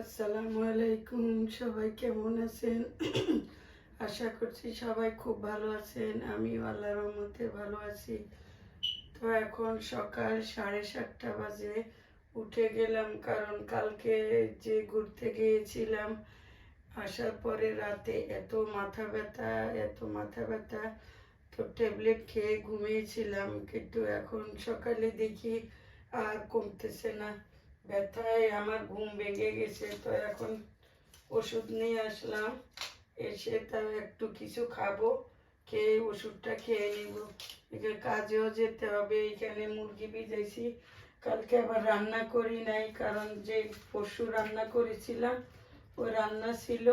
আসসালামু আলাইকুম, সবাই কেমন আছেন? আশা করছি সবাই খুব ভালো আছেন। আমিও আল্লাহর রহমতে ভালো আছি। তো এখন সকাল সাড়ে সাতটা বাজে। উঠে গেলাম কারণ কালকে যে ঘুরতে গিয়েছিলাম, আসার পরে রাতে এত মাথা ব্যথা, এত মাথা ব্যথা। তো ট্যাবলেট খেয়ে ঘুমিয়েছিলাম, কিন্তু এখন সকালে দেখি আর কমতেছে না। ব্যথায় আমার ঘুম ভেঙে গেছে, তো এখন ওষুধ নিয়ে আসলাম। এসে তাও একটু কিছু খাব, খেয়ে ওষুধটা খেয়ে নিব। এখানে কাজেও যেতে হবে এখানে মুরগি ভিজাইছি। কালকে আবার রান্না করি নাই, কারণ যে পশু রান্না করেছিলাম, ওই রান্না ছিল।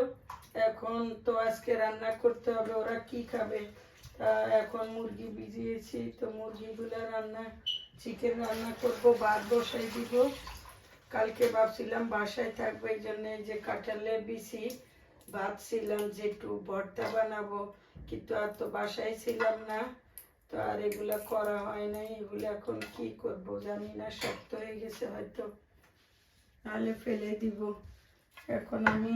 এখন তো আজকে রান্না করতে হবে, ওরা কি খাবে? তা এখন মুরগি ভিজিয়েছি, তো মুরগিগুলো রান্না, চিকেন রান্না করব, ভাত বসাই দিব। কালকে ভাবছিলাম বাসায় থাকব, এই জন্য যে কাঁঠালের বিচি ভাবছিলাম যে একটু ভর্তা বানাবো, কিন্তু আর তো বাসায় ছিলাম না, তো আর এগুলা করা হয় নাই। এগুলো এখন কি করব জানি না, শক্ত হয়ে গেছে হয়তো। নাহলে ফেলে দিব। এখন আমি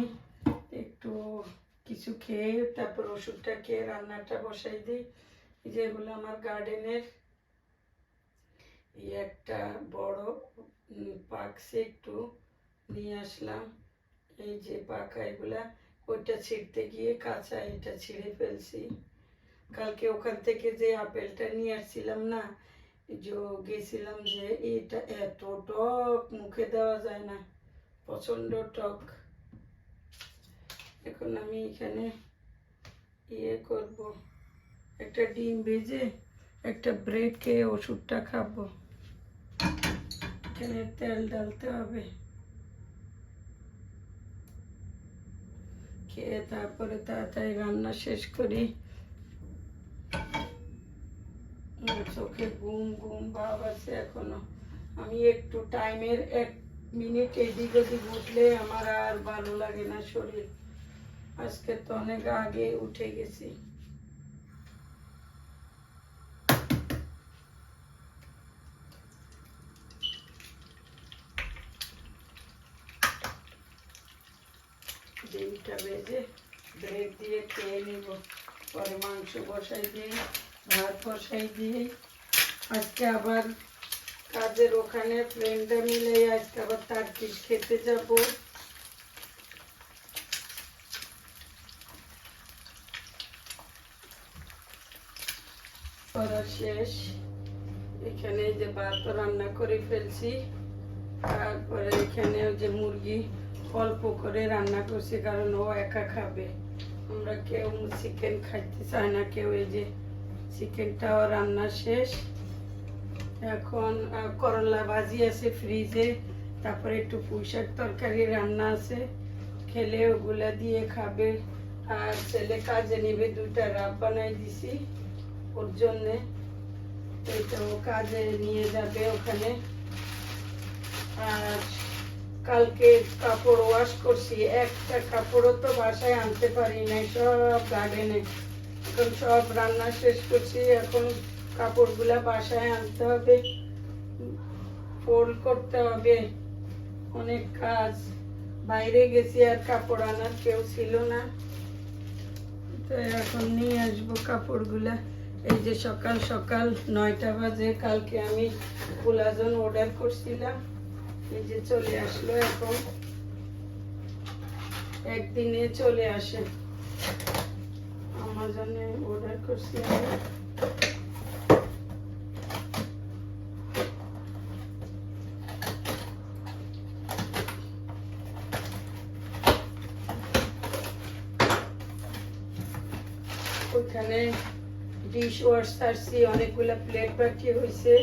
একটু কিছু খেয়ে তারপর ওষুধটা খেয়ে রান্নাটা বসাই দিই। যেগুলো আমার গার্ডেনের একটা বড় পাকছে একটু নিয়ে আসলাম। এই যে পাকা এগুলা, ওইটা ছিঁড়তে গিয়ে কাঁচা এটা ছিঁড়ে ফেলছি। কালকে ওখান থেকে যে আপেলটা নিয়ে আসছিলাম না, যে গেছিলাম যে এটা এত টক, মুখে দেওয়া যায় না, প্রচণ্ড টক। এখন আমি এখানে ইয়ে করব। একটা ডিম ভেজে একটা ব্রেড খেয়ে ওষুধটা খাব। এখানে তেল ডালতে হবে। খেয়ে তারপরে তাড়াতাড়ি রান্না শেষ করি। চোখে ঘুম ঘুম ভাব আছে এখনও। আমি একটু টাইমের এক মিনিট এদিক ওদিক উঠলে আমার আর ভালো লাগে না শরীর। আজকে তো অনেক আগে উঠে গেছি। ডিমটা ভেজে ব্রেড দিয়ে খেয়ে নিব। পরে মাংস বসাই দিয়ে ভাত বসাই দিয়ে আজকে আবার কাজের ওখানে ফ্রেন্ডরা মিলে আজকে আবার তার পিস খেতে যাব। শেষ। এখানে যে ভাত রান্না করে ফেলছি। তারপরে এখানে যে মুরগি অল্প করে রান্না করছি, কারণ ও একা খাবে। আমরা কেউ চিকেন খাইতে চাই না, কেউ এই যে চিকেনটাও রান্না শেষ। এখন করলা ভাজি আছে ফ্রিজে তারপরে একটু পুঁইশাক তরকারি রান্না আছে। খেলে ওগুলা দিয়ে খাবে। আর ছেলে কাজে নেবে, দুইটা রাব বানাই দিছি ওর জন্যে। এইটা ও কাজে নিয়ে যাবে ওখানে। আর কালকে কাপড় ওয়াশ করছি, একটা কাপড়ও তো বাসায় আনতে পারি নাই, সব গার্ডেনে এখন সব রান্না শেষ করছি, এখন কাপড়গুলা বাসায় আনতে হবে ফোল্ড করতে হবে। অনেক কাজ, বাইরে গেছি আর কাপড় আনার কেউ ছিল না। তো এখন নিয়ে আসব কাপড়গুলা। এই যে সকাল সকাল নয়টা বাজে, কালকে আমি কুলাজন অর্ডার করছিলাম। এই যে চলে আসলো এখন। একদিনে চলে আসে। আমাজনে অর্ডার করছি আমি। ডিশ ওয়াশ ছাড়ছি অনেকগুলো প্লেট বাকি হয়েছে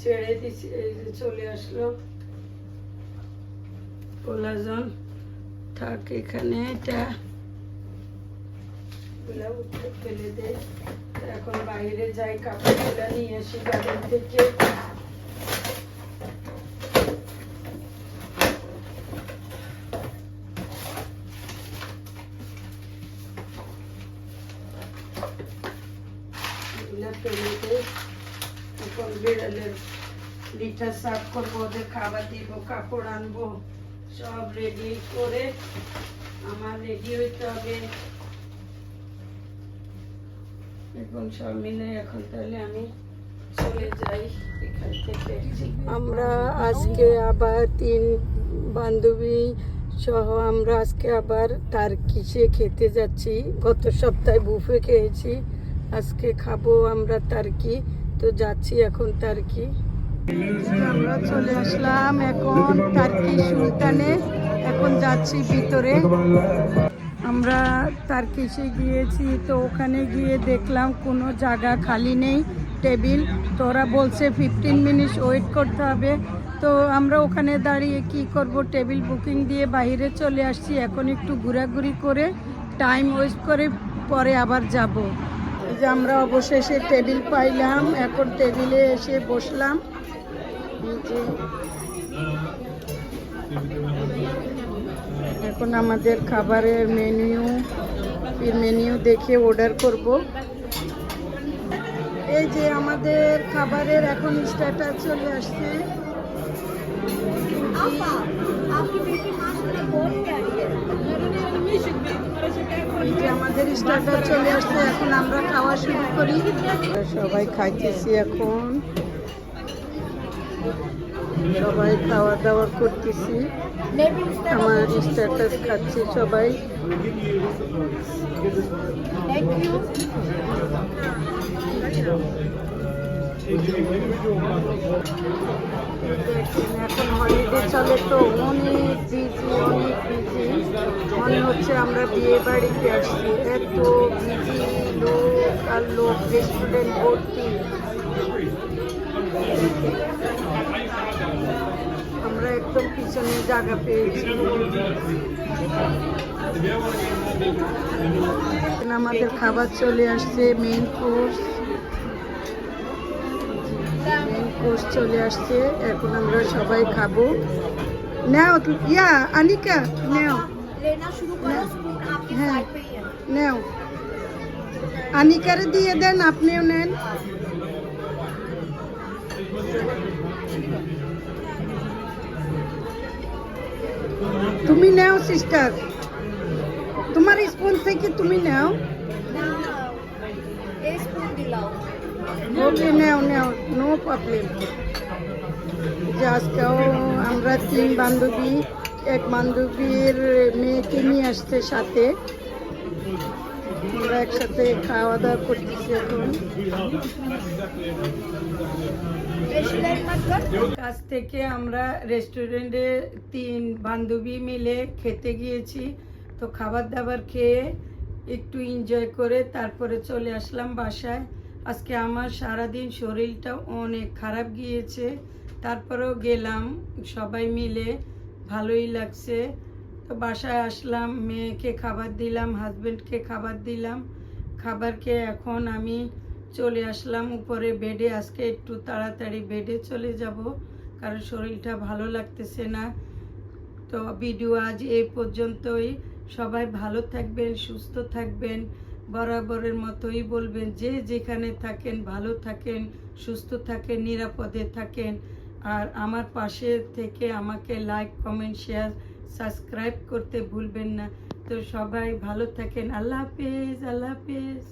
ছেড়ে দিছি, এই যে চলে আসলো। কোলাজন থাক, এখানে এটা ফেলে দে। এখন বাইরে যাই কাপড়গুলা নিয়ে আসি থেকে। বিড়ালের সাফ করব, ওদের খাবার দিব, কাপড় আনব। সব রেডি করে আমার রেডি হইতে হবে। এখন সব মিলে এখন তাহলে আমি চলে যাই আমরা আজকে আবার তিন বান্ধবী সহ আমরা আজকে আবার তার্কিসে খেতে যাচ্ছি। গত সপ্তাহে বুফে খেয়েছি। আজকে খাব আমরা তার কি তো যাচ্ছি এখন তার্কি। আমরা চলে আসলাম এখন তার্কি সুলতানে। এখন যাচ্ছি ভিতরে। আমরা তার্কিসে গিয়েছি, তো ওখানে গিয়ে দেখলাম কোনো জায়গা খালি নেই, টেবিল। তো ওরা বলছে ফিফটিন মিনিট ওয়েট করতে হবে। তো আমরা ওখানে দাঁড়িয়ে কি করব? টেবিল বুকিং দিয়ে বাইরে চলে আসছি। এখন একটু ঘোরাঘুরি করে টাইম ওয়েস্ট করে পরে আবার যাব। যে আমরা অবশেষে টেবিল পাইলাম। এখন টেবিলে এসে বসলাম। এখন আমাদের খাবারের মেনু মেনু দেখে অর্ডার করব। এই যে আমাদের খাবারের এখন স্টার্টার চলে আসছে। আমাদের স্টার্টার চলে আসছে, এখন আমরা খাওয়া শুরু করি। সবাই খাইতেছি এখন। সবাই খাওয়া দাওয়া করতেছি। আমার স্ট্যাটাস খাচ্ছি সবাই। এখন হলিডে চলে তো অনেক বিজি অনেক বিজি মনে হচ্ছে আমরা বিয়ে বাড়িতে আসছি। এত বিজি লোক আর লোক রেস্টুরেন্ট ভর্তি। জায়গা পেয়েছি। আমাদের খাবার চলে আসছে মেন কোর্স মেন কোর্স চলে আসছে এখন আমরা সবাই খাব। নাও ইয়া আনিকা নাও। হ্যাঁ নাও। আনিকারে দিয়ে দেন আপনিও নেন। তুমি নাও সিস্টার তোমার স্পুন থেকে তুমি নাও। নো আমরা তিন বান্ধবী, এক বান্ধবীর মেয়েকে নিয়ে আসছে সাথে। আমরা একসাথে খাওয়া দাওয়া করতেছি এখন। কাছ থেকে আমরা রেস্টুরেন্টে তিন বান্ধবী মিলে খেতে গিয়েছি। তো খাবার দাবার খেয়ে একটু এনজয় করে তারপরে চলে আসলাম বাসায়। আজকে আমার সারাদিন শরীরটা অনেক খারাপ গিয়েছে। তারপরেও গেলাম সবাই মিলে, ভালোই লাগছে। তো বাসায় আসলাম, মেয়েকে খাবার দিলাম হাজবেন্ডকে খাবার দিলাম। খাবার খেয়ে এখন আমি চলে আসলাম উপরে বেডে। আজকে একটু তাড়াতাড়ি বেডে চলে যাব, কারণ শরীরটা ভালো লাগতেছে না। তো ভিডিও আজ এই পর্যন্তই। সবাই ভালো থাকবেন, সুস্থ থাকবেন, বরাবরের মতোই বলবেন, যে যেখানে থাকেন ভালো থাকেন, সুস্থ থাকেন, নিরাপদে থাকেন। আর আমার পাশে থেকে আমাকে লাইক কমেন্ট শেয়ার সাবস্ক্রাইব করতে ভুলবেন না। তো সবাই ভালো থাকেন। আল্লাহ হাফেজ আল্লাহ হাফেজ।